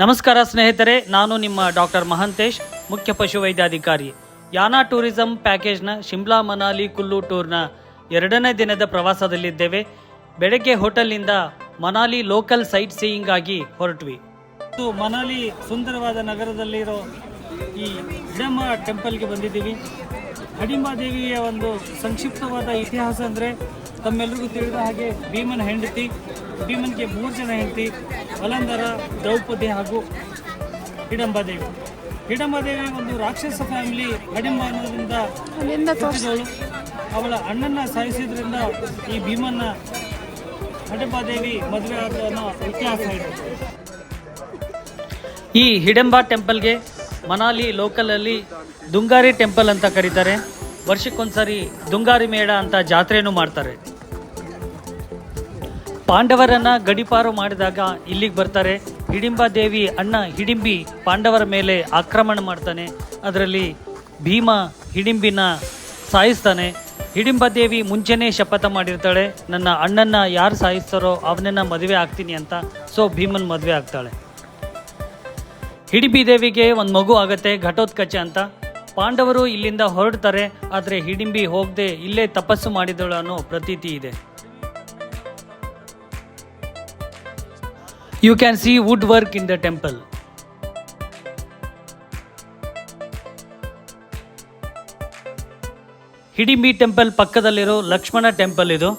ನಮಸ್ಕಾರ ಸ್ನೇಹಿತರೆ, ನಾನು ನಿಮ್ಮ ಡಾಕ್ಟರ್ ಮಹಂತೇಶ್, ಮುಖ್ಯ ಪಶುವೈದ್ಯಾಧಿಕಾರಿ ಯಾನಾ ಟೂರಿಸಂ ಪ್ಯಾಕೇಜ್ನ ಶಿಮ್ಲಾ ಮನಾಲಿ ಕುಲ್ಲು ಟೂರ್ನ ಎರಡನೇ ದಿನದ ಪ್ರವಾಸದಲ್ಲಿದ್ದೇವೆ. ಬೆಳಗ್ಗೆ ಹೋಟೆಲ್ನಿಂದ ಮನಾಲಿ ಲೋಕಲ್ ಸೈಟ್ ಸೀಯಿಂಗ್ ಆಗಿ ಹೊರಟ್ವಿ. ಇದು ಮನಾಲಿ ಸುಂದರವಾದ ನಗರದಲ್ಲಿರೋ ಈ ಹಿಡಂಬ ಟೆಂಪಲ್ಗೆ ಬಂದಿದ್ದೀವಿ. ದೇವಿಯ ಒಂದು ಸಂಕ್ಷಿಪ್ತವಾದ ಇತಿಹಾಸ ಅಂದರೆ ತಮ್ಮೆಲ್ಲರಿಗೂ ತಿಳಿದ ಹಾಗೆ ಭೀಮನ ಹೆಂಡತಿ ಭೀಮನ್ಗೆ ಮೂರು ಜನ ಹೆಂಡತಿ ಅಲಂದರ ದ್ರೌಪದಿ ಹಾಗೂ ಹಿಡಂಬಾದೇವಿ. ಹಿಡಂಬಾದೇವಿ ಒಂದು ರಾಕ್ಷಸ ಫ್ಯಾಮಿಲಿ ಕಡಿಮೆ ಅನ್ನೋದ್ರಿಂದ ಅವಳ ಅಣ್ಣನ ಸಾಯಿಸಿದ್ರಿಂದ ಈ ಭೀಮನ್ನ ಹಡಂಬಾದೇವಿ ಮದುವೆ ಆದ ಇತಿಹಾಸ ಇದೆ. ಈ ಹಿಡಂಬ ಟೆಂಪಲ್ಗೆ ಮನಾಲಿ ಲೋಕಲಲ್ಲಿ ದುಂಗಾರಿ ಟೆಂಪಲ್ ಅಂತ ಕರೀತಾರೆ. ವರ್ಷಕ್ಕೊಂದ್ಸರಿ ದುಂಗಾರಿ ಮೇಳ ಅಂತ ಜಾತ್ರೆಯೂ ಮಾಡ್ತಾರೆ. ಪಾಂಡವರನ್ನ ಗಡಿಪಾರು ಮಾಡಿದಾಗ ಇಲ್ಲಿಗೆ ಬರ್ತಾರೆ. ಹಿಡಿಂಬ ದೇವಿ ಅಣ್ಣ ಹಿಡಿಂಬಿ ಪಾಂಡವರ ಮೇಲೆ ಆಕ್ರಮಣ ಮಾಡ್ತಾನೆ. ಅದರಲ್ಲಿ ಭೀಮ ಹಿಡಿಂಬಿನ ಸಾಯಿಸ್ತಾನೆ. ಹಿಡಿಂಬ ದೇವಿ ಮುಂಚೆನೇ ಶಪಥ ಮಾಡಿರ್ತಾಳೆ. ನನ್ನ ಅಣ್ಣನ ಯಾರು ಸಾಯಿಸ್ತಾರೋ ಅವನನ್ನ ಮದುವೆ ಆಗ್ತೀನಿ ಅಂತ. ಸೊ ಭೀಮನ್ ಮದುವೆ ಆಗ್ತಾಳೆ. ಹಿಡಿಂಬಿ ದೇವಿಗೆ ಒಂದು ಮಗು ಆಗತ್ತೆ, ಘಟೋತ್ಕಚ ಅಂತ. ಪಾಂಡವರು ಇಲ್ಲಿಂದ ಹೊರಡ್ತಾರೆ, ಆದರೆ ಹಿಡಿಂಬಿ ಹೋಗದೆ ಇಲ್ಲೇ ತಪಸ್ಸು ಮಾಡಿದಳು ಅನ್ನೋ ಪ್ರತೀತಿ ಇದೆ. You can see woodwork in the temple. Hidimbi temple ಪಕ್ಕದಲ್ಲಿರೋ ಲಕ್ಷ್ಮಣ ಟೆಂಪಲ್ ಇದು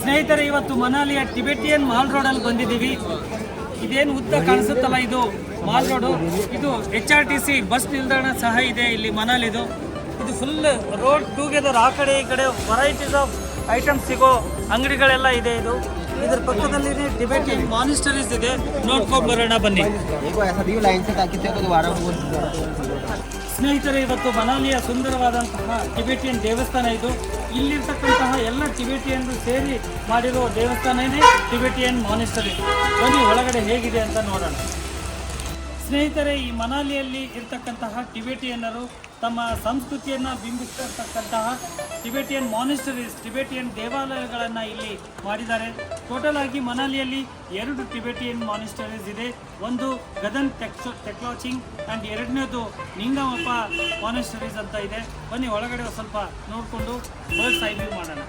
ಸ್ನೇಹಿತರೆ ಇವತ್ತು ಮನಾಲಿಯ ಟಿಬೆಟಿಯನ್ ಮಾಲ್ ರೋಡ್ ಅಲ್ಲಿ ಬಂದಿದ್ದೀವಿ ಇದೇನು ಉದ್ದ ಕಾಣಿಸುತ್ತಲ್ಲ ಇದು ಮಾಲ್ ರೋಡು ಇದು H R T C bus ನಿಲ್ದಾಣ ಸಹ ಇದೆ ಇಲ್ಲಿ ಮನಾಲಿದು ಇದು ಫುಲ್ ರೋಡ್ ಟೂಗೆದರ್ ಆ ಕಡೆ ಈ ಕಡೆ ವೆರೈಟೀಸ್ ಆಫ್ ಐಟಮ್ಸ್ ಸಿಗೋ ಅಂಗಡಿಗಳೆಲ್ಲ ಇದೆ ಇದು ಇದರ ಪಕ್ಕದಲ್ಲಿನೇ ಟಿಬೆಟಿಯನ್ ಮಾನಿಸ್ಟರೀಸ್ ಇದೆ. ನೋಡ್ಕೊಂಡು ಬರೋಣ ಬನ್ನಿ. ಸ್ನೇಹಿತರೆ, ಇವತ್ತು ಮನಾಲಿಯ ಸುಂದರವಾದಂತಹ ಟಿಬೆಟಿಯನ್ ದೇವಸ್ಥಾನ ಇದು. ಇಲ್ಲಿರ್ತಕ್ಕಂತಹ ಎಲ್ಲ ಟಿಬೆಟಿಯನ್ ಸೇರಿ ಮಾಡಿರೋ ದೇವಸ್ಥಾನನೇ ಟಿಬೆಟಿಯನ್ ಮಾನಿಸ್ಟರಿ ಬನ್ನಿ, ಒಳಗಡೆ ಹೇಗಿದೆ ಅಂತ ನೋಡೋಣ. ಸ್ನೇಹಿತರೆ, ಈ ಮನಾಲಿಯಲ್ಲಿ ಇರ್ತಕ್ಕಂತಹ ಟಿಬೆಟಿಯನ್ನರು ತಮ್ಮ ಸಂಸ್ಕೃತಿಯನ್ನು ಬಿಂಬಿಸಿರ್ತಕ್ಕಂತಹ ಟಿಬೆಟಿಯನ್ ಮಾನಿಸ್ಟರೀಸ್ ಟಿಬೆಟಿಯನ್ ದೇವಾಲಯಗಳನ್ನು ಇಲ್ಲಿ ಮಾಡಿದ್ದಾರೆ. ಟೋಟಲ್ ಆಗಿ ಮನಾಲಿಯಲ್ಲಿ ಎರಡು ಟಿಬೆಟಿಯನ್ ಮಾನಿಸ್ಟರೀಸ್ ಇದೆ. ಒಂದು ಗದನ್ ಟೆಕ್ಸ್ ಟೆಕ್ಲಾಚಿಂಗ್ ಆ್ಯಂಡ್ ಎರಡನೇದು ನಿಂಗಮಪ್ಪ ಮಾನಿಸ್ಟರೀಸ್ ಅಂತ ಇದೆ. ಬನ್ನಿ, ಒಳಗಡೆ ಸ್ವಲ್ಪ ನೋಡಿಕೊಂಡು ಬರ್ಡ್ ಐ ಮಾಡೋಣ.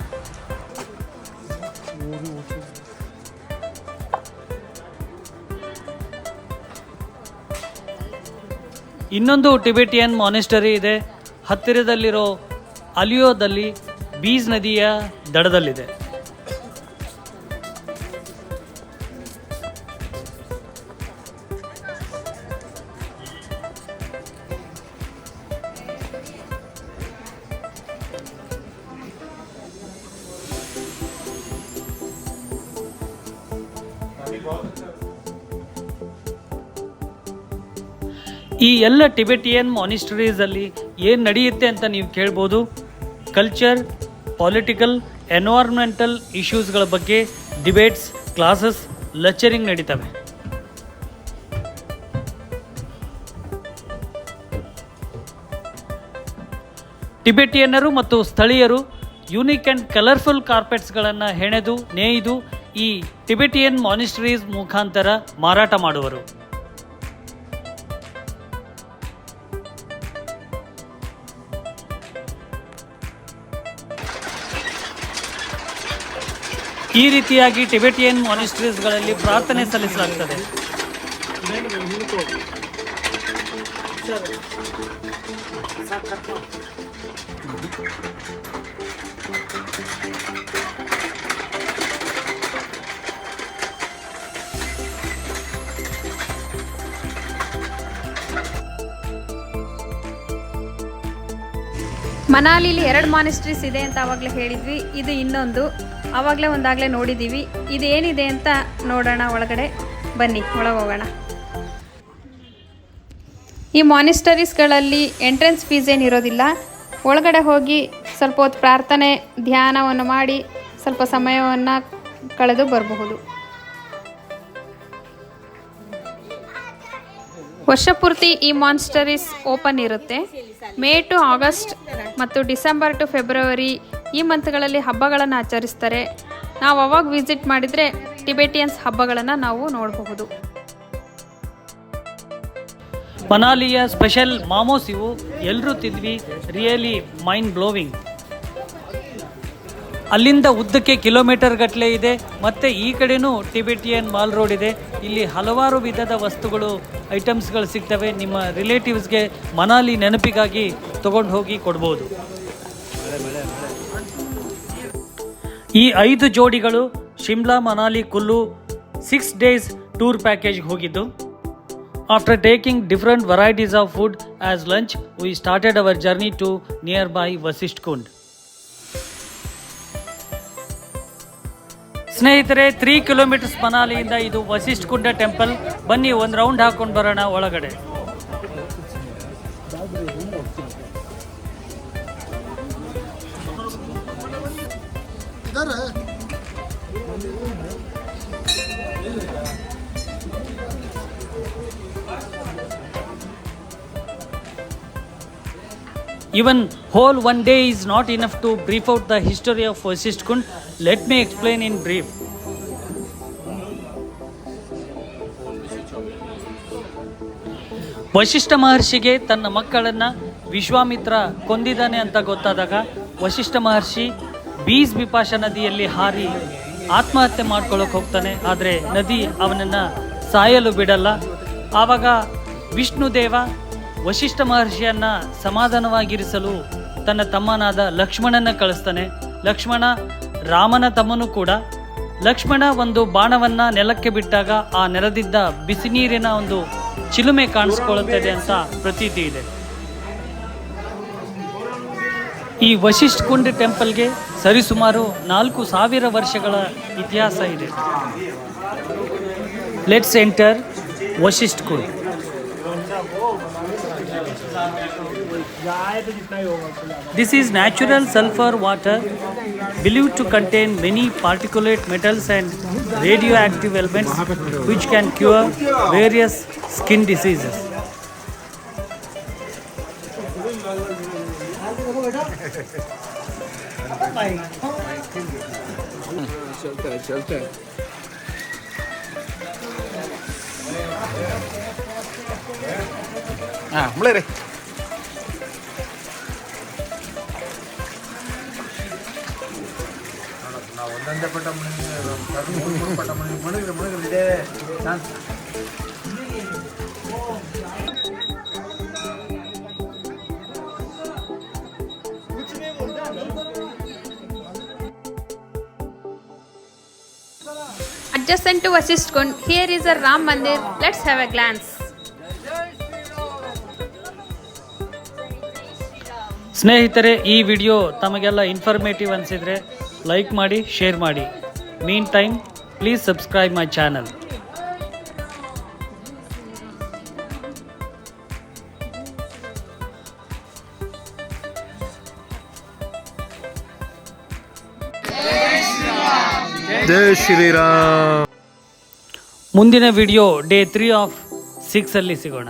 ಇನ್ನೊಂದು ಟಿಬೆಟಿಯನ್ ಮಾನಿಸ್ಟರಿ ಇದೆ. ಹತ್ತಿರದಲ್ಲಿರೋ ಅಲಿಯೋದಲ್ಲಿ ಬೀಜ್ ನದಿಯ ದಡದಲ್ಲಿದೆ. ಈ ಎಲ್ಲ ಟಿಬೆಟಿಯನ್ ಮಾನಿಸ್ಟರೀಸಲ್ಲಿ ಏನು ನಡೆಯುತ್ತೆ ಅಂತ ನೀವು ಕೇಳ್ಬೋದು? ಕಲ್ಚರ್ ಪೊಲಿಟಿಕಲ್ ಎನ್ವೈರ್ಮೆಂಟಲ್ ಇಶ್ಯೂಸ್ಗಳ ಬಗ್ಗೆ ಡಿಬೇಟ್ಸ್ ಕ್ಲಾಸಸ್ ಲೆಕ್ಚರಿಂಗ್ ನಡೀತವೆ. ಟಿಬೆಟಿಯನ್ನರು ಮತ್ತು ಸ್ಥಳೀಯರು ಯೂನಿಕ್ ಆ್ಯಂಡ್ ಕಲರ್ಫುಲ್ ಕಾರ್ಪೆಟ್ಸ್ಗಳನ್ನು ಹೆಣೆದು, ನೇಯ್ದು ಈ ಟಿಬೆಟಿಯನ್ ಮಾನಿಸ್ಟ್ರೀಸ್ ಮುಖಾಂತರ ಮಾರಾಟ ಮಾಡುವರು. ಈ ರೀತಿಯಾಗಿ ಟಿಬೆಟಿಯನ್ ಮಾನಿಸ್ಟ್ರೀಸ್ಗಳಲ್ಲಿ ಪ್ರಾರ್ಥನೆ ಸಲ್ಲಿಸಲಾಗ್ತದೆ. ಮನಾಲಿಲಿ ಎರಡು ಮಾನಿಸ್ಟ್ರೀಸ್ ಇದೆ ಅಂತ ಆವಾಗಲೇ ಹೇಳಿದ್ವಿ. ಇದು ಇನ್ನೊಂದು. ಆವಾಗಲೇ ಒಂದಾಗಲೇ ನೋಡಿದ್ದೀವಿ ಇದು ಏನಿದೆ ಅಂತ ನೋಡೋಣ ಒಳಗಡೆ. ಬನ್ನಿ, ಒಳಗೆ ಹೋಗೋಣ. ಈ ಮಾನಿಸ್ಟರೀಸ್ಗಳಲ್ಲಿ ಎಂಟ್ರೆನ್ಸ್ ಫೀಸ್ ಏನಿರೋದಿಲ್ಲ. ಒಳಗಡೆ ಹೋಗಿ ಸ್ವಲ್ಪ ಹೊತ್ತು ಪ್ರಾರ್ಥನೆ, ಧ್ಯಾನವನ್ನು ಮಾಡಿ ಸ್ವಲ್ಪ ಸಮಯವನ್ನು ಕಳೆದು ಬರಬಹುದು. ವರ್ಷಪೂರ್ತಿ ಈ ಮಾನ್ಸ್ಟರೀಸ್ ಓಪನ್ ಇರುತ್ತೆ. ಮೇ ಟು ಆಗಸ್ಟ್ ಮತ್ತು ಡಿಸೆಂಬರ್ ಟು ಫೆಬ್ರವರಿ ಈ ಮಂತ್ಗಳಲ್ಲಿ ಹಬ್ಬಗಳನ್ನು ಆಚರಿಸ್ತಾರೆ. ನಾವು ಅವಾಗ ವಿಸಿಟ್ ಮಾಡಿದರೆ ಟಿಬೆಟಿಯನ್ಸ್ ಹಬ್ಬಗಳನ್ನು ನಾವು ನೋಡಬಹುದು. ಮನಾಲಿಯ ಸ್ಪೆಷಲ್ ಮಾಮೋಸ್ ಇವು ಎಲ್ಲರೂ ತಿದ್ವಿ. ರಿಯಲಿ ಮೈಂಡ್ ಬ್ಲೋವಿಂಗ್ ಅಲ್ಲಿಂದ ಉದ್ದಕ್ಕೆ ಕಿಲೋಮೀಟರ್ ಗಟ್ಟಲೆ ಇದೆ. ಮತ್ತೆ ಈ ಕಡೆನೂ ಟಿಬೆಟಿಯನ್ ಮಾಲ್ ರೋಡ್ ಇದೆ. ಇಲ್ಲಿ ಹಲವಾರು ವಿಧದ ವಸ್ತುಗಳು, ಐಟಮ್ಸ್ಗಳು ಸಿಗ್ತವೆ. ನಿಮ್ಮ ರಿಲೇಟಿವ್ಸ್ಗೆ ಮನಾಲಿ ನೆನಪಿಗಾಗಿ ತಗೊಂಡು ಹೋಗಿ ಕೊಡ್ಬೋದು. ಈ ಐದು ಜೋಡಿಗಳು Shimla, Manali, Kullu six days tour package ಹೋಗಿದ್ದು. After taking different varieties of food as lunch we started our journey to nearby Vashisht Kund ಸ್ನೇಹಿತರೆ ತ್ರೀ ಕಿಲೋಮೀಟರ್ಸ್ ಮನಾಲಿಯಿಂದ ಇದು ವಸಿಷ್ಠ ಕುಂಡ ಟೆಂಪಲ್ ಬನ್ನಿ ಒಂದು ರೌಂಡ್ ಹಾಕೊಂಡು ಬರೋಣ ಒಳಗಡೆ. Even whole one day is not enough to brief out the history of Vashisht Kund let me explain in brief Vashishta ಮಹರ್ಷಿಗೆ ತನ್ನ ಮಕ್ಕಳನ್ನು ವಿಶ್ವಾಮಿತ್ರ ಕೊಂದಿದ್ದಾನೆ ಅಂತ ಗೊತ್ತಾದಾಗ ವಶಿಷ್ಠ ಮಹರ್ಷಿ ಬೀಸ್ ಬಿಪಾಶ ನದಿಯಲ್ಲಿ ಹಾರಿ ಆತ್ಮಹತ್ಯೆ ಮಾಡ್ಕೊಳ್ಳೋಕೆ ಹೋಗ್ತಾನೆ. ಆದರೆ ನದಿ ಅವನನ್ನು ಸಾಯಲು ಬಿಡಲ್ಲ. ಆವಾಗ ವಿಷ್ಣುದೇವ ವಶಿಷ್ಠ ಮಹರ್ಷಿಯನ್ನ ಸಮಾಧಾನವಾಗಿರಿಸಲು ತನ್ನ ತಮ್ಮನಾದ ಲಕ್ಷ್ಮಣನ ಕಳಿಸ್ತಾನೆ. ಲಕ್ಷ್ಮಣ ರಾಮನ ತಮ್ಮನೂ ಕೂಡ. ಲಕ್ಷ್ಮಣ ಒಂದು ಬಾಣವನ್ನ ನೆಲಕ್ಕೆ ಬಿಟ್ಟಾಗ ಆ ನೆಲದಿದ್ದ ಬಿಸಿ ನೀರಿನ ಒಂದು ಚಿಲುಮೆ ಕಾಣಿಸ್ಕೊಳ್ಳುತ್ತದೆ ಅಂತ ಪ್ರತೀತಿ ಇದೆ. ಈ ವಶಿಷ್ಠ ಕುಂಡ್ ಟೆಂಪಲ್ಗೆ ಸರಿಸುಮಾರು ನಾಲ್ಕು ಸಾವಿರ ವರ್ಷಗಳ ಇತಿಹಾಸ ಇದೆ. Let's enter Vashisht Kund. This is natural sulfur water believed to contain many particulate metals and radioactive elements which can cure various skin diseases. चलता है चलता ಮಣಿ ಮೂರು ಪಟ್ಟ ಮಣಿ ಮುಳುಗ್ರಿ ಮುಳುಗ್ರಿ ಇದೆ Adjacent to Vasisht Kund, here is a Ram Mandir. Let's have a glance. ಸ್ನೇಹಿತರೆ ಈ video ತಮಗೆಲ್ಲ informative ಅನಿಸಿದರೆ ಲೈಕ್ ಮಾಡಿ ಶೇರ್ ಮಾಡಿ. Meantime please subscribe my channel Jai Shri Ram. ಮುಂದಿನ ವಿಡಿಯೋ ಡೇ ತ್ರೀ ಆಫ್ ಸಿಕ್ಸಲ್ಲಿ ಸಿಗೋಣ.